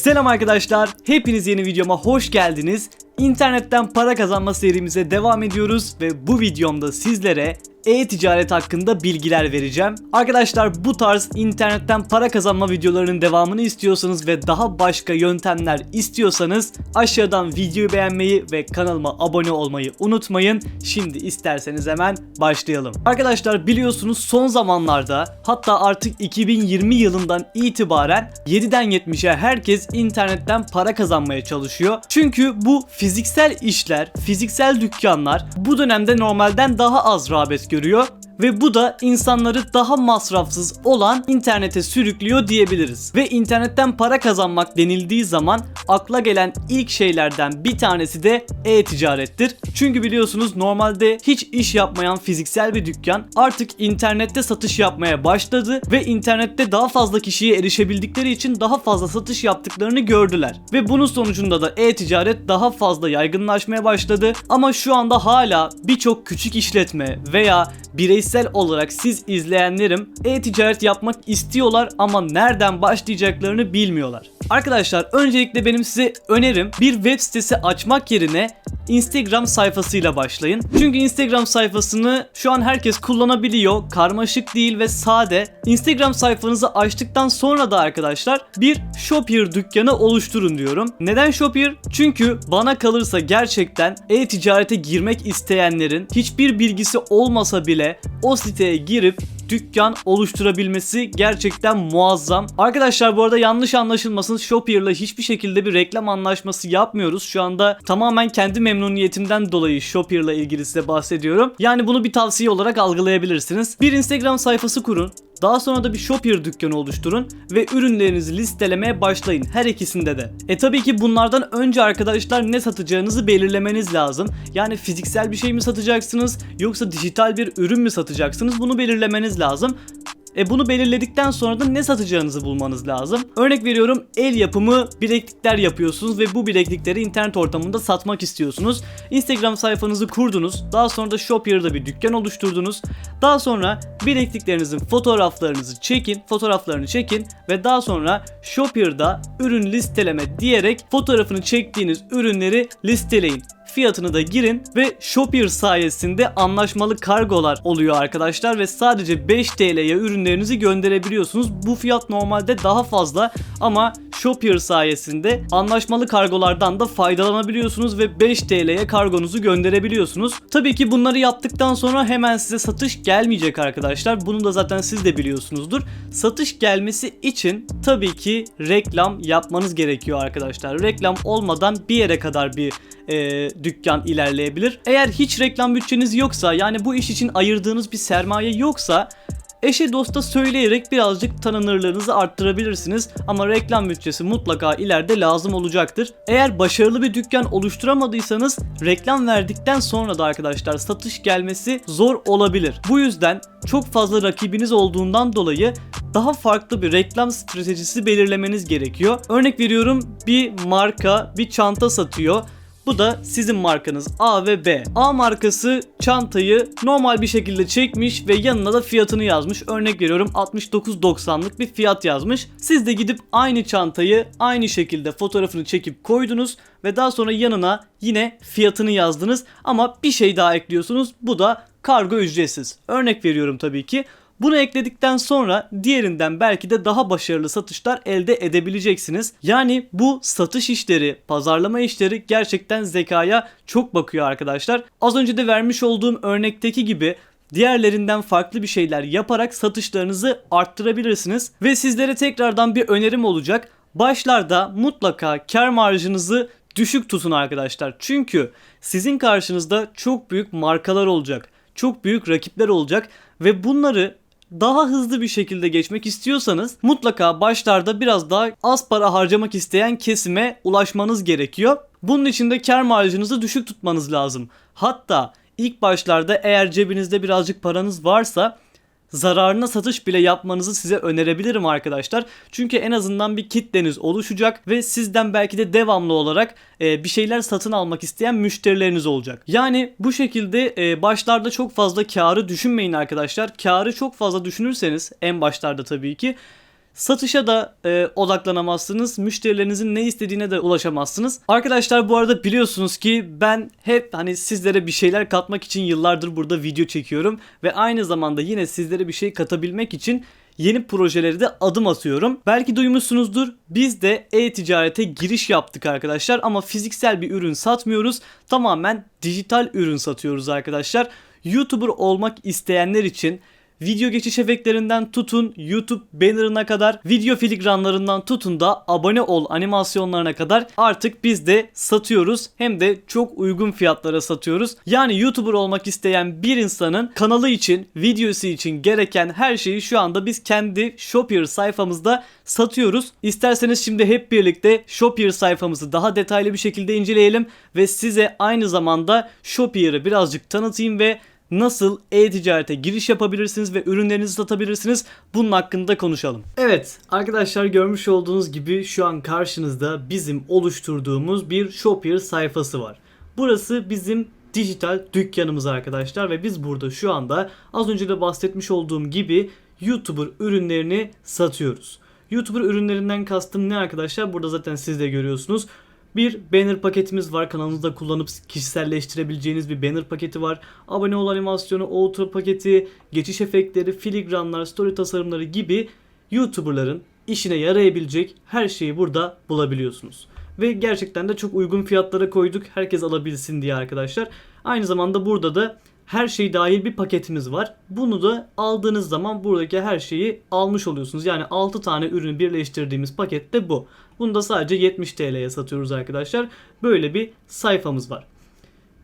Selam arkadaşlar, hepiniz yeni videoma hoş geldiniz. İnternetten para kazanma serimize devam ediyoruz ve bu videomda sizlere e-ticaret hakkında bilgiler vereceğim. Arkadaşlar bu tarz internetten para kazanma videolarının devamını istiyorsanız ve daha başka yöntemler istiyorsanız aşağıdan videoyu beğenmeyi ve kanalıma abone olmayı unutmayın. Şimdi isterseniz hemen başlayalım. Arkadaşlar biliyorsunuz son zamanlarda hatta artık 2020 yılından itibaren 7'den 70'e herkes internetten para kazanmaya çalışıyor. Çünkü bu fiziksel işler, fiziksel dükkanlar bu dönemde normalden daha az rağbet görüyor görüyor ve bu da insanları daha masrafsız olan internete sürüklüyor diyebiliriz. Ve internetten para kazanmak denildiği zaman akla gelen ilk şeylerden bir tanesi de e-ticarettir. Çünkü biliyorsunuz normalde hiç iş yapmayan fiziksel bir dükkan artık internette satış yapmaya başladı ve internette daha fazla kişiye erişebildikleri için daha fazla satış yaptıklarını gördüler. Ve bunun sonucunda da e-ticaret daha fazla yaygınlaşmaya başladı. Ama şu anda hala birçok küçük işletme veya bireysel olarak siz izleyenlerim e-ticaret yapmak istiyorlar ama nereden başlayacaklarını bilmiyorlar. Arkadaşlar öncelikle benim size önerim bir web sitesi açmak yerine Instagram sayfasıyla başlayın. Çünkü Instagram sayfasını şu an herkes kullanabiliyor. Karmaşık değil ve sade. Instagram sayfanızı açtıktan sonra da arkadaşlar bir Shopier dükkanı oluşturun diyorum. Neden Shopier? Çünkü bana kalırsa gerçekten e-ticarete girmek isteyenlerin hiçbir bilgisi olmasa bile o siteye girip dükkan oluşturabilmesi gerçekten muazzam. Arkadaşlar bu arada yanlış anlaşılmasın Shopier'la hiçbir şekilde bir reklam anlaşması yapmıyoruz. Şu anda tamamen kendi memnuniyetimden dolayı Shopier'la ilgili size bahsediyorum. Yani bunu bir tavsiye olarak algılayabilirsiniz. Bir Instagram sayfası kurun. Daha sonra da bir Shopier dükkanı oluşturun ve ürünlerinizi listelemeye başlayın her ikisinde de. E tabii ki bunlardan önce arkadaşlar ne satacağınızı belirlemeniz lazım. Yani fiziksel bir şey mi satacaksınız yoksa dijital bir ürün mü satacaksınız bunu belirlemeniz lazım. E bunu belirledikten sonra da ne satacağınızı bulmanız lazım. Örnek veriyorum el yapımı bileklikler yapıyorsunuz ve bu bileklikleri internet ortamında satmak istiyorsunuz. Instagram sayfanızı kurdunuz. Daha sonra da Shopier'da bir dükkan oluşturdunuz. Daha sonra bilekliklerinizin fotoğraflarınızı çekin, fotoğraflarını çekin ve daha sonra Shopier'da ürün listeleme diyerek fotoğrafını çektiğiniz ürünleri listeleyin fiyatını da girin ve Shopier sayesinde anlaşmalı kargolar oluyor arkadaşlar ve sadece 5 TL'ye ürünlerinizi gönderebiliyorsunuz. Bu fiyat normalde daha fazla ama Shopier sayesinde anlaşmalı kargolardan da faydalanabiliyorsunuz ve 5 TL'ye kargonuzu gönderebiliyorsunuz. Tabii ki bunları yaptıktan sonra hemen size satış gelmeyecek arkadaşlar. Bunu da zaten siz de biliyorsunuzdur. Satış gelmesi için tabii ki reklam yapmanız gerekiyor arkadaşlar. Reklam olmadan bir yere kadar bir e, dükkan ilerleyebilir. Eğer hiç reklam bütçeniz yoksa yani bu iş için ayırdığınız bir sermaye yoksa Eşe dosta söyleyerek birazcık tanınırlığınızı arttırabilirsiniz ama reklam bütçesi mutlaka ileride lazım olacaktır. Eğer başarılı bir dükkan oluşturamadıysanız reklam verdikten sonra da arkadaşlar satış gelmesi zor olabilir. Bu yüzden çok fazla rakibiniz olduğundan dolayı daha farklı bir reklam stratejisi belirlemeniz gerekiyor. Örnek veriyorum bir marka bir çanta satıyor. Bu da sizin markanız A ve B. A markası çantayı normal bir şekilde çekmiş ve yanına da fiyatını yazmış. Örnek veriyorum 69.90'lık bir fiyat yazmış. Siz de gidip aynı çantayı aynı şekilde fotoğrafını çekip koydunuz ve daha sonra yanına yine fiyatını yazdınız ama bir şey daha ekliyorsunuz. Bu da kargo ücretsiz. Örnek veriyorum tabii ki. Bunu ekledikten sonra diğerinden belki de daha başarılı satışlar elde edebileceksiniz. Yani bu satış işleri, pazarlama işleri gerçekten zekaya çok bakıyor arkadaşlar. Az önce de vermiş olduğum örnekteki gibi diğerlerinden farklı bir şeyler yaparak satışlarınızı arttırabilirsiniz. Ve sizlere tekrardan bir önerim olacak. Başlarda mutlaka kar marjınızı düşük tutun arkadaşlar. Çünkü sizin karşınızda çok büyük markalar olacak. Çok büyük rakipler olacak ve bunları daha hızlı bir şekilde geçmek istiyorsanız mutlaka başlarda biraz daha az para harcamak isteyen kesime ulaşmanız gerekiyor. Bunun için de kar marjınızı düşük tutmanız lazım. Hatta ilk başlarda eğer cebinizde birazcık paranız varsa zararına satış bile yapmanızı size önerebilirim arkadaşlar. Çünkü en azından bir kitleniz oluşacak ve sizden belki de devamlı olarak e, bir şeyler satın almak isteyen müşterileriniz olacak. Yani bu şekilde e, başlarda çok fazla karı düşünmeyin arkadaşlar. Karı çok fazla düşünürseniz en başlarda tabii ki Satışa da e, odaklanamazsınız. Müşterilerinizin ne istediğine de ulaşamazsınız. Arkadaşlar bu arada biliyorsunuz ki ben hep hani sizlere bir şeyler katmak için yıllardır burada video çekiyorum ve aynı zamanda yine sizlere bir şey katabilmek için yeni projeleri de adım atıyorum. Belki duymuşsunuzdur. Biz de e-ticarete giriş yaptık arkadaşlar ama fiziksel bir ürün satmıyoruz. Tamamen dijital ürün satıyoruz arkadaşlar. YouTuber olmak isteyenler için Video geçiş efektlerinden tutun YouTube bannerına kadar video filigranlarından tutun da abone ol animasyonlarına kadar artık biz de satıyoruz. Hem de çok uygun fiyatlara satıyoruz. Yani YouTuber olmak isteyen bir insanın kanalı için, videosu için gereken her şeyi şu anda biz kendi Shopier sayfamızda satıyoruz. İsterseniz şimdi hep birlikte Shopier sayfamızı daha detaylı bir şekilde inceleyelim ve size aynı zamanda Shopier'ı birazcık tanıtayım ve nasıl e-ticarete giriş yapabilirsiniz ve ürünlerinizi satabilirsiniz bunun hakkında konuşalım. Evet arkadaşlar görmüş olduğunuz gibi şu an karşınızda bizim oluşturduğumuz bir Shopier sayfası var. Burası bizim dijital dükkanımız arkadaşlar ve biz burada şu anda az önce de bahsetmiş olduğum gibi YouTuber ürünlerini satıyoruz. YouTuber ürünlerinden kastım ne arkadaşlar? Burada zaten siz de görüyorsunuz. Bir banner paketimiz var. Kanalınızda kullanıp kişiselleştirebileceğiniz bir banner paketi var. Abone ol animasyonu, outro paketi, geçiş efektleri, filigranlar, story tasarımları gibi YouTuber'ların işine yarayabilecek her şeyi burada bulabiliyorsunuz. Ve gerçekten de çok uygun fiyatlara koyduk. Herkes alabilsin diye arkadaşlar. Aynı zamanda burada da her şey dahil bir paketimiz var. Bunu da aldığınız zaman buradaki her şeyi almış oluyorsunuz. Yani 6 tane ürünü birleştirdiğimiz paket de bu. Bunu da sadece 70 TL'ye satıyoruz arkadaşlar. Böyle bir sayfamız var.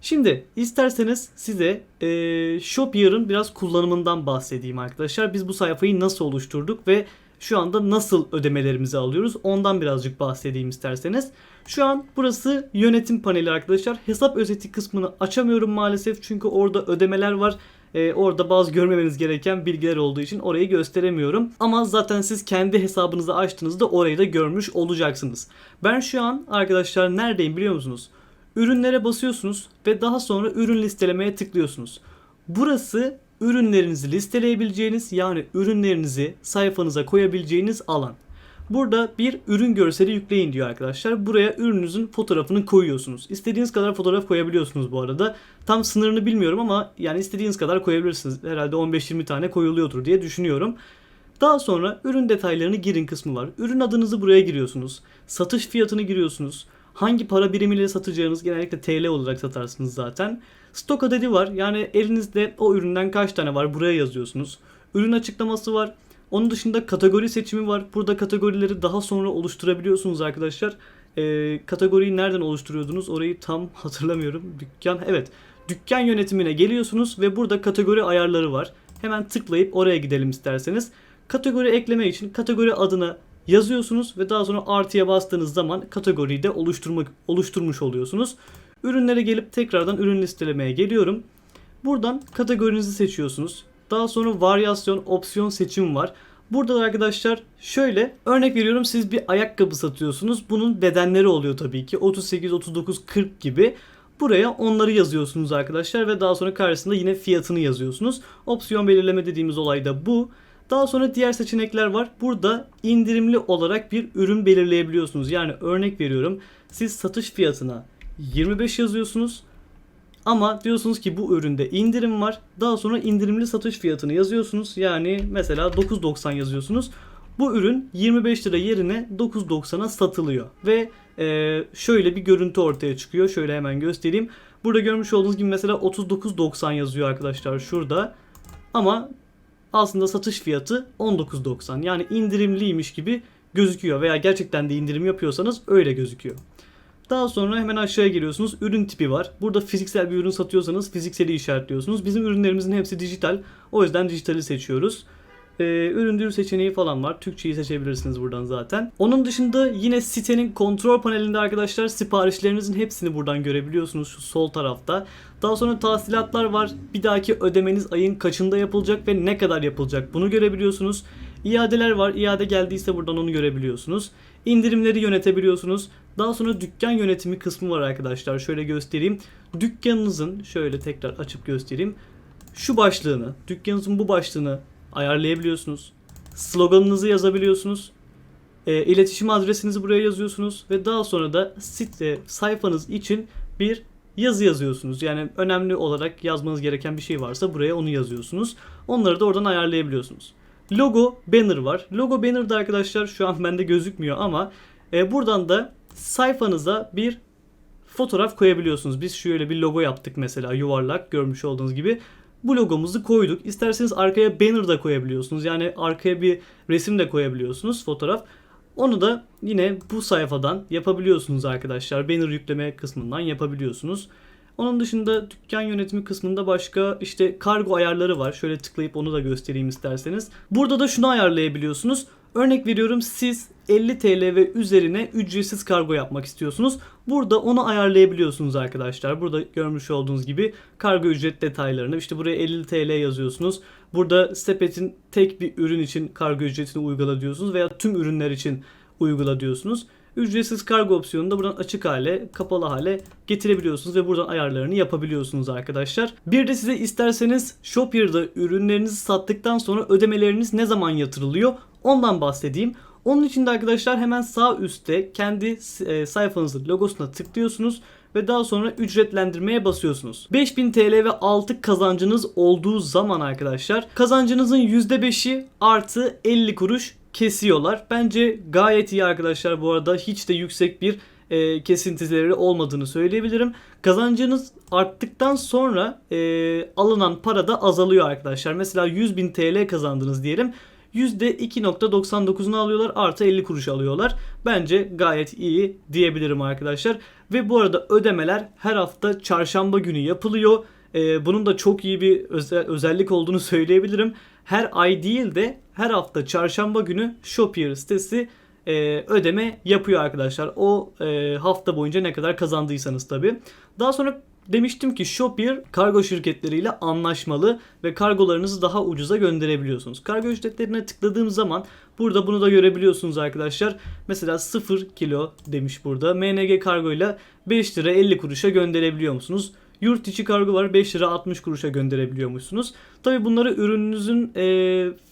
Şimdi isterseniz size e, Shopier'ın biraz kullanımından bahsedeyim arkadaşlar. Biz bu sayfayı nasıl oluşturduk ve şu anda nasıl ödemelerimizi alıyoruz ondan birazcık bahsedeyim isterseniz. Şu an burası yönetim paneli arkadaşlar. Hesap özeti kısmını açamıyorum maalesef çünkü orada ödemeler var. Ee, orada bazı görmemeniz gereken bilgiler olduğu için orayı gösteremiyorum. Ama zaten siz kendi hesabınızı açtığınızda orayı da görmüş olacaksınız. Ben şu an arkadaşlar neredeyim biliyor musunuz? Ürünlere basıyorsunuz ve daha sonra ürün listelemeye tıklıyorsunuz. Burası ürünlerinizi listeleyebileceğiniz yani ürünlerinizi sayfanıza koyabileceğiniz alan. Burada bir ürün görseli yükleyin diyor arkadaşlar. Buraya ürününüzün fotoğrafını koyuyorsunuz. İstediğiniz kadar fotoğraf koyabiliyorsunuz bu arada. Tam sınırını bilmiyorum ama yani istediğiniz kadar koyabilirsiniz. Herhalde 15-20 tane koyuluyordur diye düşünüyorum. Daha sonra ürün detaylarını girin kısmı var. Ürün adınızı buraya giriyorsunuz. Satış fiyatını giriyorsunuz. Hangi para birimiyle satacağınız genellikle TL olarak satarsınız zaten. Stok adedi var. Yani elinizde o üründen kaç tane var buraya yazıyorsunuz. Ürün açıklaması var. Onun dışında kategori seçimi var. Burada kategorileri daha sonra oluşturabiliyorsunuz arkadaşlar. Ee, kategoriyi nereden oluşturuyordunuz? Orayı tam hatırlamıyorum. Dükkan evet. Dükkan yönetimine geliyorsunuz ve burada kategori ayarları var. Hemen tıklayıp oraya gidelim isterseniz. Kategori ekleme için kategori adına yazıyorsunuz ve daha sonra artıya bastığınız zaman kategoriyi de oluşturmak oluşturmuş oluyorsunuz. Ürünlere gelip tekrardan ürün listelemeye geliyorum. Buradan kategorinizi seçiyorsunuz. Daha sonra varyasyon, opsiyon seçim var. Burada da arkadaşlar şöyle örnek veriyorum siz bir ayakkabı satıyorsunuz. Bunun bedenleri oluyor tabii ki 38, 39, 40 gibi. Buraya onları yazıyorsunuz arkadaşlar ve daha sonra karşısında yine fiyatını yazıyorsunuz. Opsiyon belirleme dediğimiz olay da bu. Daha sonra diğer seçenekler var. Burada indirimli olarak bir ürün belirleyebiliyorsunuz. Yani örnek veriyorum siz satış fiyatına 25 yazıyorsunuz. Ama diyorsunuz ki bu üründe indirim var. Daha sonra indirimli satış fiyatını yazıyorsunuz. Yani mesela 9.90 yazıyorsunuz. Bu ürün 25 lira yerine 9.90'a satılıyor. Ve e, şöyle bir görüntü ortaya çıkıyor. Şöyle hemen göstereyim. Burada görmüş olduğunuz gibi mesela 39.90 yazıyor arkadaşlar şurada. Ama aslında satış fiyatı 19.90. Yani indirimliymiş gibi gözüküyor. Veya gerçekten de indirim yapıyorsanız öyle gözüküyor. Daha sonra hemen aşağıya geliyorsunuz. Ürün tipi var. Burada fiziksel bir ürün satıyorsanız fizikseli işaretliyorsunuz. Bizim ürünlerimizin hepsi dijital. O yüzden dijitali seçiyoruz. Ee, ürün dür seçeneği falan var. Türkçeyi seçebilirsiniz buradan zaten. Onun dışında yine sitenin kontrol panelinde arkadaşlar siparişlerinizin hepsini buradan görebiliyorsunuz şu sol tarafta. Daha sonra tahsilatlar var. Bir dahaki ödemeniz ayın kaçında yapılacak ve ne kadar yapılacak bunu görebiliyorsunuz. İadeler var. İade geldiyse buradan onu görebiliyorsunuz. İndirimleri yönetebiliyorsunuz. Daha sonra dükkan yönetimi kısmı var arkadaşlar. Şöyle göstereyim. Dükkanınızın şöyle tekrar açıp göstereyim. Şu başlığını, dükkanınızın bu başlığını ayarlayabiliyorsunuz. sloganınızı yazabiliyorsunuz. E, iletişim adresinizi buraya yazıyorsunuz ve daha sonra da site sayfanız için bir yazı yazıyorsunuz. Yani önemli olarak yazmanız gereken bir şey varsa buraya onu yazıyorsunuz. Onları da oradan ayarlayabiliyorsunuz. Logo banner var. Logo banner'da arkadaşlar şu an bende gözükmüyor ama e, buradan da sayfanıza bir fotoğraf koyabiliyorsunuz. Biz şöyle bir logo yaptık mesela yuvarlak görmüş olduğunuz gibi. Bu logomuzu koyduk. İsterseniz arkaya banner da koyabiliyorsunuz. Yani arkaya bir resim de koyabiliyorsunuz fotoğraf. Onu da yine bu sayfadan yapabiliyorsunuz arkadaşlar. Banner yükleme kısmından yapabiliyorsunuz. Onun dışında dükkan yönetimi kısmında başka işte kargo ayarları var. Şöyle tıklayıp onu da göstereyim isterseniz. Burada da şunu ayarlayabiliyorsunuz. Örnek veriyorum siz 50 TL ve üzerine ücretsiz kargo yapmak istiyorsunuz. Burada onu ayarlayabiliyorsunuz arkadaşlar. Burada görmüş olduğunuz gibi kargo ücret detaylarını işte buraya 50 TL yazıyorsunuz. Burada sepetin tek bir ürün için kargo ücretini uygula diyorsunuz veya tüm ürünler için uygula diyorsunuz. Ücretsiz kargo opsiyonunu da buradan açık hale, kapalı hale getirebiliyorsunuz ve buradan ayarlarını yapabiliyorsunuz arkadaşlar. Bir de size isterseniz Shopier'da ürünlerinizi sattıktan sonra ödemeleriniz ne zaman yatırılıyor ondan bahsedeyim. Onun için de arkadaşlar hemen sağ üstte kendi e, sayfanızın logosuna tıklıyorsunuz ve daha sonra ücretlendirmeye basıyorsunuz. 5000 TL ve altı kazancınız olduğu zaman arkadaşlar kazancınızın %5'i artı 50 kuruş kesiyorlar. Bence gayet iyi arkadaşlar bu arada hiç de yüksek bir e, kesintileri olmadığını söyleyebilirim. Kazancınız arttıktan sonra e, alınan para da azalıyor arkadaşlar. Mesela 100.000 TL kazandınız diyelim. %2.99'unu alıyorlar artı 50 kuruş alıyorlar. Bence gayet iyi diyebilirim arkadaşlar. Ve bu arada ödemeler her hafta çarşamba günü yapılıyor. Ee, bunun da çok iyi bir özel, özellik olduğunu söyleyebilirim. Her ay değil de her hafta çarşamba günü Shopier sitesi e, ödeme yapıyor arkadaşlar. O e, hafta boyunca ne kadar kazandıysanız tabi. Daha sonra demiştim ki Shopier kargo şirketleriyle anlaşmalı ve kargolarınızı daha ucuza gönderebiliyorsunuz. Kargo ücretlerine tıkladığım zaman burada bunu da görebiliyorsunuz arkadaşlar. Mesela 0 kilo demiş burada. MNG kargo ile 5 lira 50 kuruşa gönderebiliyor musunuz? Yurt içi kargo var 5 lira 60 kuruşa gönderebiliyormuşsunuz. Tabi bunları ürününüzün e,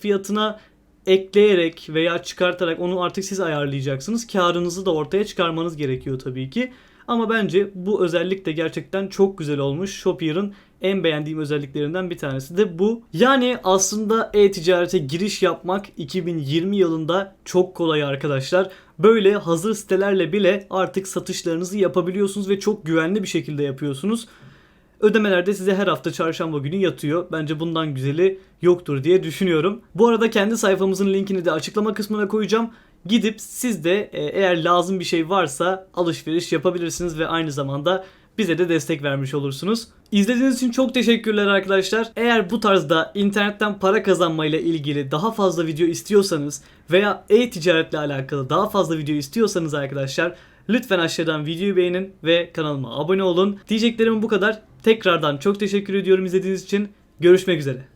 fiyatına ekleyerek veya çıkartarak onu artık siz ayarlayacaksınız. Karınızı da ortaya çıkarmanız gerekiyor tabii ki. Ama bence bu özellik de gerçekten çok güzel olmuş. Shopier'ın en beğendiğim özelliklerinden bir tanesi de bu. Yani aslında e-ticarete giriş yapmak 2020 yılında çok kolay arkadaşlar. Böyle hazır sitelerle bile artık satışlarınızı yapabiliyorsunuz ve çok güvenli bir şekilde yapıyorsunuz. Ödemeler de size her hafta çarşamba günü yatıyor. Bence bundan güzeli yoktur diye düşünüyorum. Bu arada kendi sayfamızın linkini de açıklama kısmına koyacağım. Gidip siz de e, eğer lazım bir şey varsa alışveriş yapabilirsiniz ve aynı zamanda bize de destek vermiş olursunuz. İzlediğiniz için çok teşekkürler arkadaşlar. Eğer bu tarzda internetten para kazanmayla ilgili daha fazla video istiyorsanız veya e-ticaretle alakalı daha fazla video istiyorsanız arkadaşlar lütfen aşağıdan videoyu beğenin ve kanalıma abone olun. Diyeceklerim bu kadar. Tekrardan çok teşekkür ediyorum izlediğiniz için. Görüşmek üzere.